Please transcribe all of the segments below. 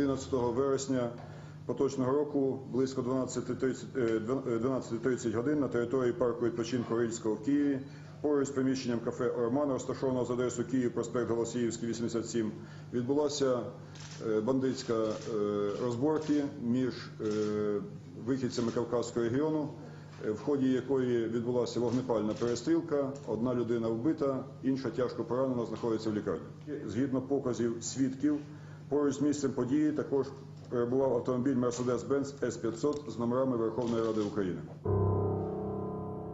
11 вересня поточного року близько 12.30 е, 12.30 годин на території парку відпочинку Рильського в Києві поруч з приміщенням кафе Орман, розташованого за адресою Київ, проспект Голосіївський, 87, відбулася е, бандитська е, розборки між е, вихідцями Кавказського регіону, е, в ході якої відбулася вогнепальна перестрілка. Одна людина вбита, інша тяжко поранена, знаходиться в лікарні. Згідно показів свідків, поруч з місцем події також перебував автомобіль Mercedes-Benz S500 з номерами Верховної Ради України.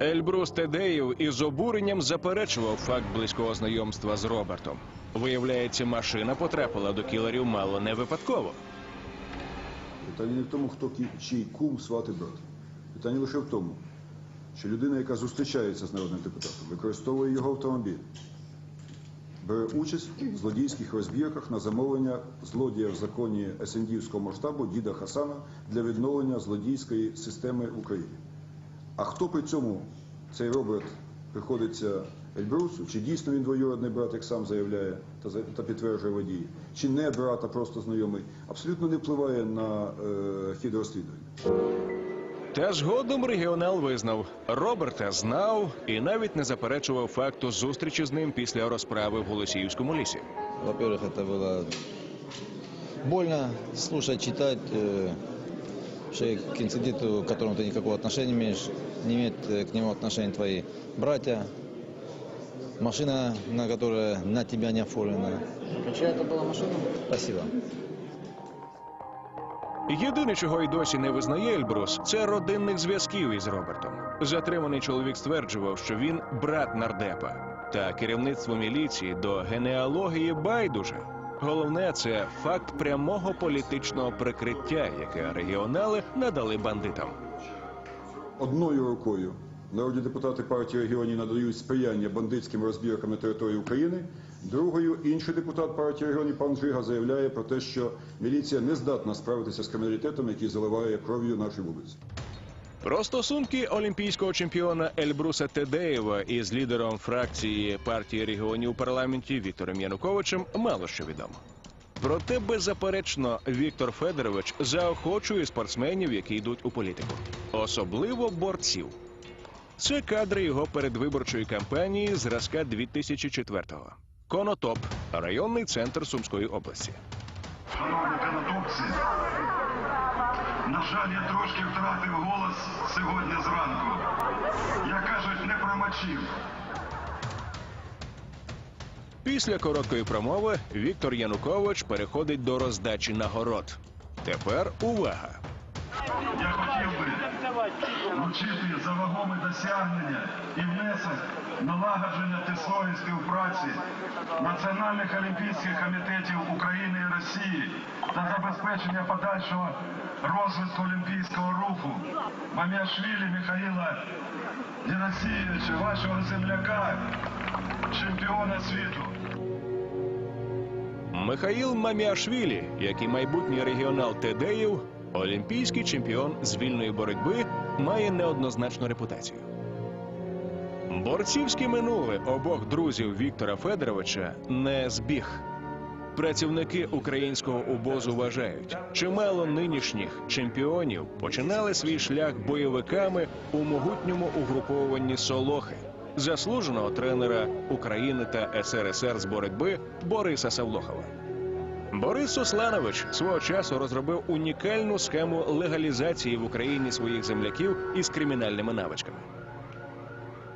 Ельбрус Тедеєв із обуреннем заперечував факт близького знайомства з Робертом. Виявляється, машина потрапила до кілерів мало не випадково. Питання не в тому, хто чий кум, сват і брат. Питання лише в тому, що людина, яка зустрічається з народним депутатом, використовує його автомобіль, бере участь в злодійських розбірках на замовлення злодія в законі СНДівського масштабу діда Хасана для відновлення злодійської системи в Україні. А хто при цьому цей Роберт приходиться Ельбрусу? Чи дійсно він двоюродний брат, як сам заявляє та, за- та підтверджує водій, чи не брат, а просто знайомий, абсолютно не впливає на е, хід розслідування. Та згодом регіонал визнав, Роберта знав і навіть не заперечував факту зустрічі з ним після розправи в Голосіївському лісі. Во-первых, это было больно слушать, читать, э, что к инциденту, к которому ты никакого отношения не имеешь, не имеют э, к нему отношения твои братья, машина, на которая на тебя не оформлена. А чья это была машина? Спасибо. Єдине, чого й досі не визнає Ельбрус, це родинних зв'язків із Робертом. Затриманий чоловік стверджував, що він брат нардепа. Та керівництво міліції до генеалогії байдуже. Головне це факт прямого політичного прикриття, яке регіонали надали бандитам. Одною рукою народні депутати партії регіонів надають сприяння бандитським розбіркам на території України. Другою інший депутат партії регіонів пан Жига заявляє про те, що міліція не здатна справитися з криміналітетом, який заливає кров'ю наші вулиці. Про стосунки олімпійського чемпіона Ельбруса Тедеєва із лідером фракції партії регіонів у парламенті Віктором Януковичем мало що відомо. Проте, беззаперечно, Віктор Федорович заохочує спортсменів, які йдуть у політику, особливо борців. Це кадри його передвиборчої кампанії зразка 2004-го. Конотоп, районний центр Сумської області. Шановні канатопці, на жаль, я трошки втратив голос сьогодні зранку. Як кажуть, не промочив. Після короткої промови Віктор Янукович переходить до роздачі нагород. Тепер увага! Я вручити за вагомі досягнення і внесок налагодження тісної співпраці національних олімпійських комітетів України і Росії та забезпечення подальшого розвитку олімпійського руху Маміашвілі Михаїла Дінасійовича, вашого земляка, чемпіона світу. Михаїл Маміашвілі, як і майбутній регіонал Тедеїв, олімпійський чемпіон з вільної боротьби, має неоднозначну репутацію. Борцівське минуле обох друзів Віктора Федоровича не збіг. Працівники українського обозу вважають, чимало нинішніх чемпіонів починали свій шлях бойовиками у могутньому угруповуванні Солохи, заслуженого тренера України та СРСР з боротьби Бориса Савлохова. Борис Сосланович свого часу розробив унікальну схему легалізації в Україні своїх земляків із кримінальними навичками.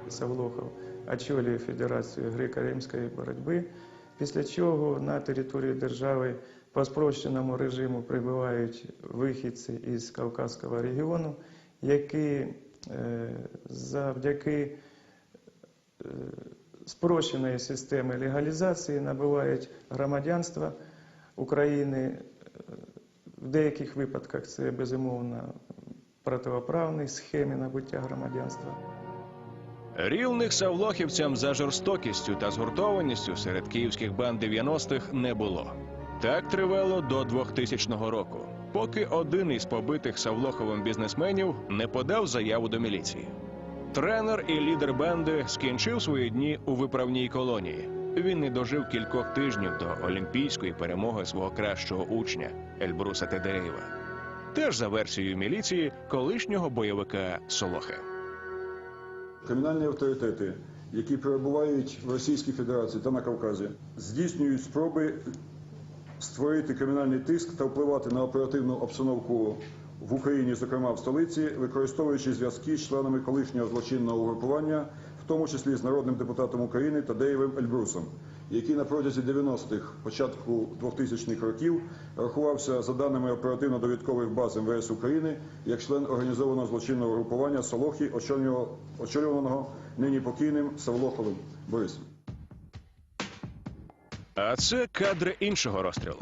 Савлохов очолює Федерацію греко-римської боротьби, після чого на територію держави по спрощеному режиму прибувають вихідці із Кавказського регіону, які е, завдяки е, спрощеної системи легалізації набувають громадянства України. Е, В деяких випадках це безумовно противоправні схеми набуття громадянства. Рівних савлохівцям за жорстокістю та згуртованістю серед київських банд 90-х не було. Так тривало до 2000 року, поки один із побитих Савлоховим бізнесменів не подав заяву до міліції. Тренер і лідер банди скінчив свої дні у виправній колонії. Він не дожив кількох тижнів до олімпійської перемоги свого кращого учня Ельбруса Тедеєва. Теж за версією міліції колишнього бойовика Солохи. Кримінальні авторитети, які перебувають в Російській Федерації та на Кавказі, здійснюють спроби створити кримінальний тиск та впливати на оперативну обстановку в Україні, зокрема в столиці, використовуючи зв'язки з членами колишнього злочинного угрупування, тому числі з народним депутатом України Тадеєвим Ельбрусом, який на протязі 90-х, початку 2000-х років рахувався за даними оперативно-довідкових баз МВС України як член організованого злочинного угрупування Солохи, очолюваного нині покійним Савлоховим Борисом. А це кадри іншого розстрілу.